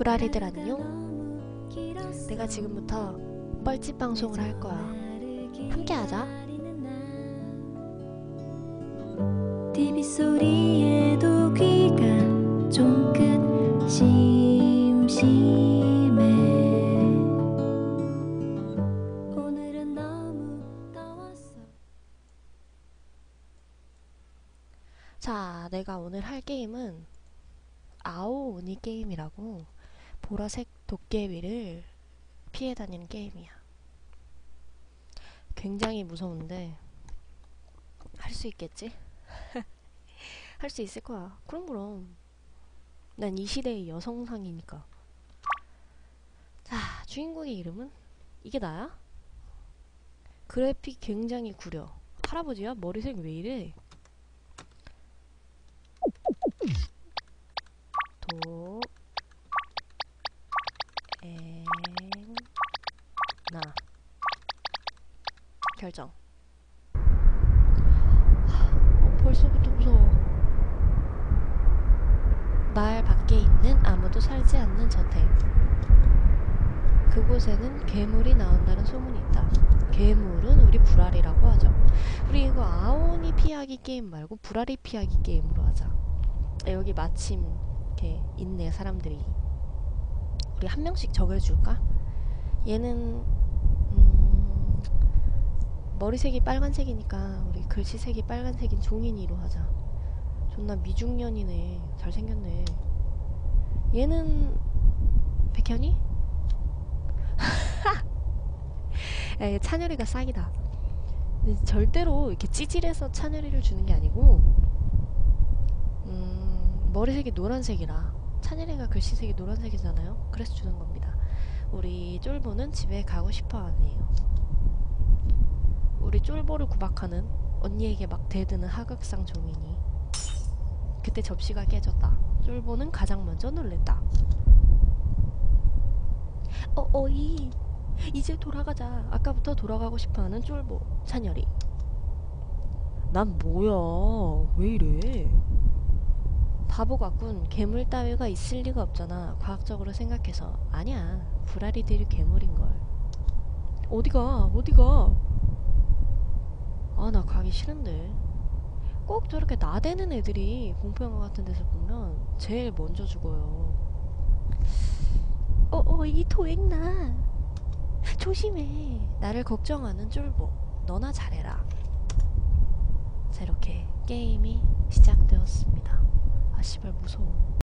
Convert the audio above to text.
브라리들 안녕. 내가 지금부터 뻘짓 방송을 할 거야. 함께 하자. TV 소리에도 귀가 쫑긋 심심해 오늘은 너무 더웠어 자, 내가 오늘 할 게임은 아오 오니 게임이라고 보라색 도깨비를 피해 다니는 게임이야. 굉장히 무서운데 할 수 있겠지? 할 수 있을 거야. 그럼 그럼. 난 이 시대의 여성상이니까. 자, 주인공의 이름은 이게 나야? 그래픽 굉장히 구려. 할아버지야? 머리색 왜 이래? 도, 행, 나. 결정. 어, 벌써부터 무서워. 마을 밖에 있는 아무도 살지 않는 저택. 그곳에는 괴물이 나온다는 소문이 있다. 괴물은 우리 불알이라고 하죠. 우리 이거 아오니 피하기 게임 말고 불알이 피하기 게임으로 하자. 아, 여기 마침 이렇게 있네 사람들이. 우리 한 명씩 적어줄까? 얘는 음, 머리색이 빨간색이니까 우리 글씨색이 빨간색인 종인이로 하자. 존나 미중년이네. 잘생겼네. 얘는 백현이? 야, 얘 찬열이가 싹이다. 근데 절대로 이렇게 찌질해서 찬열이를 주는 게 아니고, 음, 머리색이 노란색이라. 찬열이가 글씨색이 노란색이잖아요? 그래서 주는 겁니다. 우리 쫄보는 집에 가고 싶어 하네요. 우리 쫄보를 구박하는 언니에게 막 대드는 하극상 종인이. 그때 접시가 깨졌다. 쫄보는 가장 먼저 놀랬다. 어, 어이. 이제 돌아가자. 아까부터 돌아가고 싶어 하는 쫄보 찬열이. 난 뭐야? 왜 이래? 바보 같군. 괴물 따위가 있을 리가 없잖아. 과학적으로 생각해서. 아니야. 불알이들이 괴물인걸. 어디가? 어디가? 가기 싫은데. 꼭 저렇게 나대는 애들이 공포영화 같은 데서 보면 제일 먼저 죽어요. 어, 어, 이 토액나. 조심해. 나를 걱정하는 쫄보. 너나 잘해라. 자, 이렇게 게임이 시작되었습니다. 아, 씨발, 무서워.